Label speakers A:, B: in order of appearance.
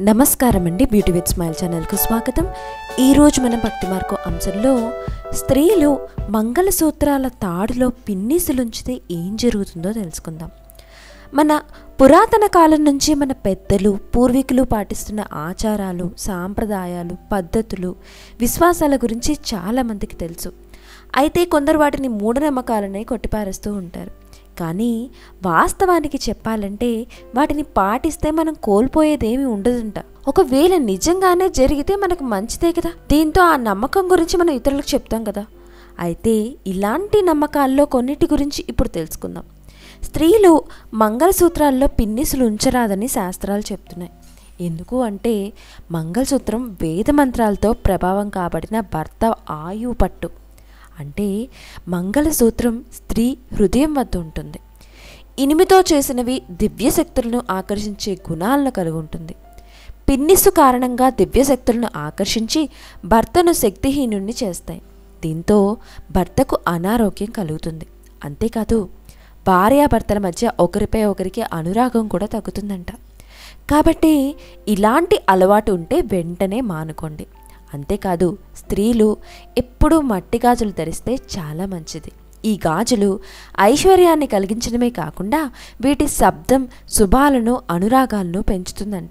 A: నమస్కారం అండి beauty with smile ఛానల్కు స్వాగతం. ఈరోజు మన భక్తి మార్గం అంశంలో స్త్రీలు మంగళసూత్రాల తాడులో పిన్నిసులుంచితే ఏం జరుగుతుందో తెలుసుకుందాం. మన పురాతన కాలం నుంచి మన పెద్దలు పూర్వీకులు పాటిస్తున్న ఆచారాలు సాంప్రదాయాలు పద్ధతులు విశ్వాసాల గురించి చాలామందికి తెలుసు. అయితే కొందరు వాటిని మూఢనమ్మకాలనే కొట్టిపారేస్తూ ఉంటారు. కానీ వాస్తవానికి చెప్పాలంటే వాటిని పాటిస్తే మనం కోల్పోయేదేమి ఉండదంట. ఒకవేళ నిజంగానే జరిగితే మనకు మంచిదే కదా. దీంతో ఆ నమ్మకం గురించి మనం ఇతరులకు చెప్తాం కదా. అయితే ఇలాంటి నమ్మకాల్లో కొన్నిటి గురించి ఇప్పుడు తెలుసుకుందాం. స్త్రీలు మంగళసూత్రాల్లో పిన్నిసులు ఉంచరాదని శాస్త్రాలు చెప్తున్నాయి. ఎందుకు అంటే మంగళసూత్రం వేద మంత్రాలతో ప్రభావం కాబడిన భర్త ఆయువు పట్టు. అంటే మంగళసూత్రం స్త్రీ హృదయం వద్ద ఉంటుంది. ఇనిమితో చేసినవి దివ్యశక్తులను ఆకర్షించే గుణాలను కలిగి ఉంటుంది. పిన్నిస్సు కారణంగా దివ్యశక్తులను ఆకర్షించి భర్తను శక్తిహీనుణ్ణి చేస్తాయి. దీంతో భర్తకు అనారోగ్యం కలుగుతుంది. అంతేకాదు భార్యాభర్తల మధ్య ఒకరిపై ఒకరికి అనురాగం కూడా తగ్గుతుందంట. కాబట్టి ఇలాంటి అలవాటు ఉంటే వెంటనే మానుకోండి. అంతేకాదు స్త్రీలు ఎప్పుడూ మట్టి గాజులు ధరిస్తే చాలా మంచిది. ఈ గాజులు ఐశ్వర్యాన్ని కలిగించడమే కాకుండా వీటి శబ్దం శుభాలను అనురాగాలను పెంచుతుందంట.